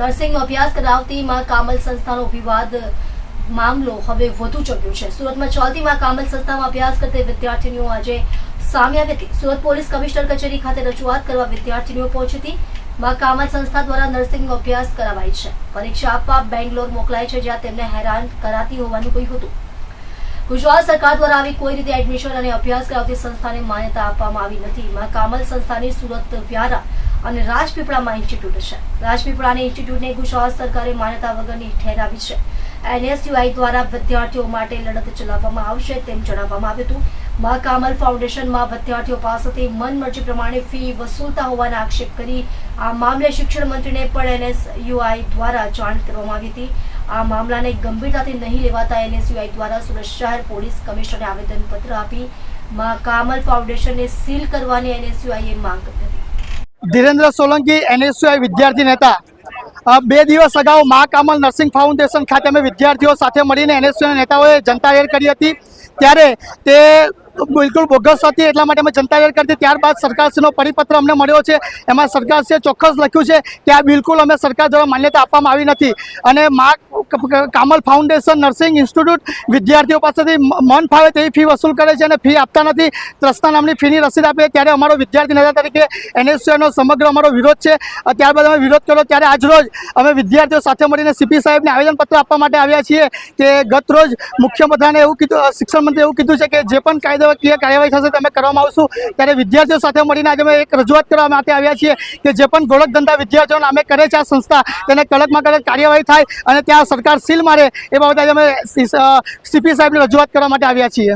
નર્સિંગનો અભ્યાસ કરાવતી માં કામલ સંસ્થાનો વિવાદ મામલો હવે વધુ ચગ્યો છે. સુરતમાં ચાલતી માં કામલ સંસ્થામાં અભ્યાસ કરતી વિદ્યાર્થીનીઓ આજે સામે આવી હતી. સુરત પોલીસ કમિશનર કચેરી ખાતે રજૂઆત કરવા વિદ્યાર્થીનીઓ પહોંચી હતી. માં કામલ સંસ્થા દ્વારા નર્સિંગનો અભ્યાસ કરાવાય છે. પરીક્ષા આપવા બેંગ્લોર મોકલાય છે, જ્યાં તેમને હેરાન કરાતી હોવાનું કહ્યું હતું. ગુજરાત સરકાર દ્વારા આવી કોઈ રીતે એડમિશન અને અભ્યાસ કરાવતી સંસ્થાને માન્યતા આપવામાં આવી નથી. માં કામલ સંસ્થાની સુરત વ્યારા અને રાજપીપળામાં ઇન્સ્ટિટ્યૂટ છે રાજપીપળાની ઇન્સ્ટિટ્યૂટને ગુજરાત સરકારે માન્યતા વગરની ઠેરાવી છે. એનએસયુઆઈ દ્વારા વિદ્યાર્થીઓ માટે લડત ચલાવવામાં આવશે તેમ જણાવવામાં આવ્યું હતું. મા કામલ ફાઉન્ડેશનમાં વિદ્યાર્થીઓ પાસેથી મનમરજી પ્રમાણે ફી વસૂલતા હોવાના આક્ષેપ કરી આ મામલે શિક્ષણ મંત્રીને પણ એનએસયુઆઈ દ્વારા જાણ કરવામાં આવી હતી. આ મામલાને ગંભીરતાથી નહીં લેવાતા એનએસયુઆઈ દ્વારા સુરત શહેર પોલીસ કમિશનરને આવેદનપત્ર આપી મા કામલ ફાઉન્ડેશનને સીલ કરવાની એનએસયુઆઈએ માંગ કરી ધીરેન્દ્ર સોલંકી, એનએસયુઆઈ વિદ્યાર્થી નેતા. બે દિવસ અગાઉ મા કામલ નર્સિંગ ફાઉન્ડેશન ખાતે અમે વિદ્યાર્થીઓ સાથે મળીને એનએસયુના નેતાઓએ જનતા રેડ કરી હતી. ત્યારે તે બિલકુલ બોગસ હતી, એટલા માટે અમે જનતા રેડ કરી હતી. ત્યારબાદ સરકારશ્રીનો પરિપત્ર અમને મળ્યો છે. એમાં સરકારશ્રીએ ચોક્કસ લખ્યું છે કે આ બિલકુલ અમે સરકાર દ્વારા માન્યતા આપવામાં આવી નથી. અને મા કામલ ફાઉન્ડેશન નર્સિંગ ઇન્સ્ટિટ્યૂટ વિદ્યાર્થીઓ પાસેથી મન ફાવે તેવી ફી વસૂલ કરે છે અને ફી આપતા નથી. ત્રસ્તા નામની ફીની રસીદ આપે ત્યારે અમારો વિદ્યાર્થી નેતા તરીકે એનએસયુનો સમગ્ર અમારો વિરોધ છે. ત્યારબાદ અમે વિરોધ કર્યો. ત્યારે આજરોજ અમે વિદ્યાર્થીઓ સાથે મળીને સીપી સાહેબને આવેદનપત્ર આપવા માટે આવ્યા છીએ કે ગત રોજ મુખ્યમંત્રીને એવું કીધું શિક્ષણ મંત્રી એવું કીધું છે કે જે પણ કાયદાકીય કાર્યવાહી થશે તમે કરવામાં આવશું. ત્યારે વિદ્યાર્થીઓ સાથે મળીને આજે અમે એક રજૂઆત કરવા માટે આવ્યા છીએ કે જે પણ ગોળક ધંધા વિદ્યાર્થીઓ નામે કરે છે આ સંસ્થા, તેને કડકમાં કડક કાર્યવાહી થાય અને ત્યાં સરકાર સીલ મારે એ બાબતે આજે અમે સીપી સાહેબની રજૂઆત કરવા માટે આવ્યા છીએ.